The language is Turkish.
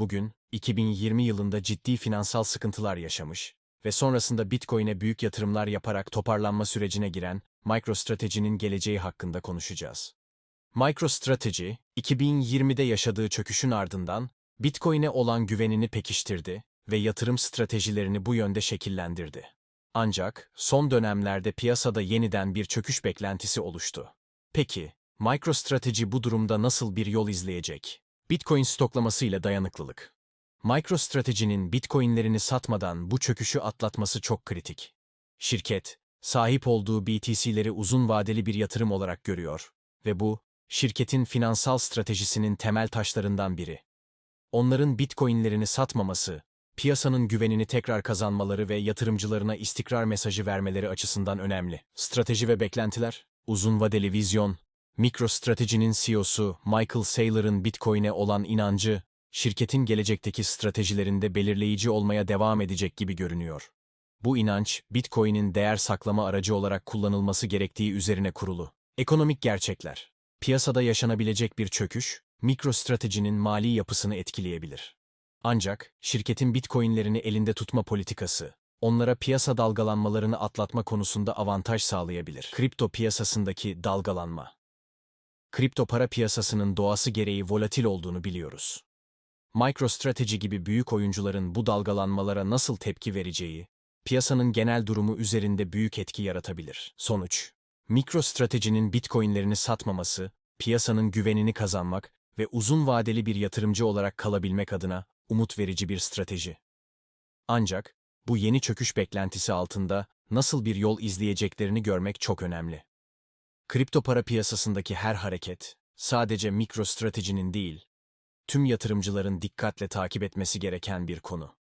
bugün 2020 yılında ciddi finansal sıkıntılar yaşamış ve sonrasında Bitcoin'e büyük yatırımlar yaparak toparlanma sürecine giren MicroStrategy'nin geleceği hakkında konuşacağız. MicroStrategy, 2020'de yaşadığı çöküşün ardından Bitcoin'e olan güvenini pekiştirdi ve yatırım stratejilerini bu yönde şekillendirdi. Ancak son dönemlerde piyasada yeniden bir çöküş beklentisi oluştu. Peki, MicroStrategy bu durumda nasıl bir yol izleyecek? Bitcoin stoklaması ile dayanıklılık. MicroStrategy'nin Bitcoin'lerini satmadan bu çöküşü atlatması çok kritik. Şirket, sahip olduğu BTC'leri uzun vadeli bir yatırım olarak görüyor ve bu, şirketin finansal stratejisinin temel taşlarından biri. Onların Bitcoin'lerini satmaması, piyasanın güvenini tekrar kazanmaları ve yatırımcılarına istikrar mesajı vermeleri açısından önemli. Strateji ve beklentiler, uzun vadeli vizyon, MicroStrategy'nin CEO'su Michael Saylor'ın Bitcoin'e olan inancı, şirketin gelecekteki stratejilerinde belirleyici olmaya devam edecek gibi görünüyor. Bu inanç, Bitcoin'in değer saklama aracı olarak kullanılması gerektiği üzerine kurulu. Ekonomik gerçekler. Piyasada yaşanabilecek bir çöküş, MicroStrategy'nin mali yapısını etkileyebilir. Ancak şirketin Bitcoin'lerini elinde tutma politikası, onlara piyasa dalgalanmalarını atlatma konusunda avantaj sağlayabilir. Kripto piyasasındaki dalgalanma. Kripto para piyasasının doğası gereği volatil olduğunu biliyoruz. MicroStrategy gibi büyük oyuncuların bu dalgalanmalara nasıl tepki vereceği, piyasanın genel durumu üzerinde büyük etki yaratabilir. Sonuç, MicroStrategy'nin Bitcoin'lerini satmaması, piyasanın güvenini kazanmak ve uzun vadeli bir yatırımcı olarak kalabilmek adına umut verici bir strateji. Ancak bu yeni çöküş beklentisi altında nasıl bir yol izleyeceklerini görmek çok önemli. Kripto para piyasasındaki her hareket sadece MicroStrategy'nin değil, tüm yatırımcıların dikkatle takip etmesi gereken bir konu.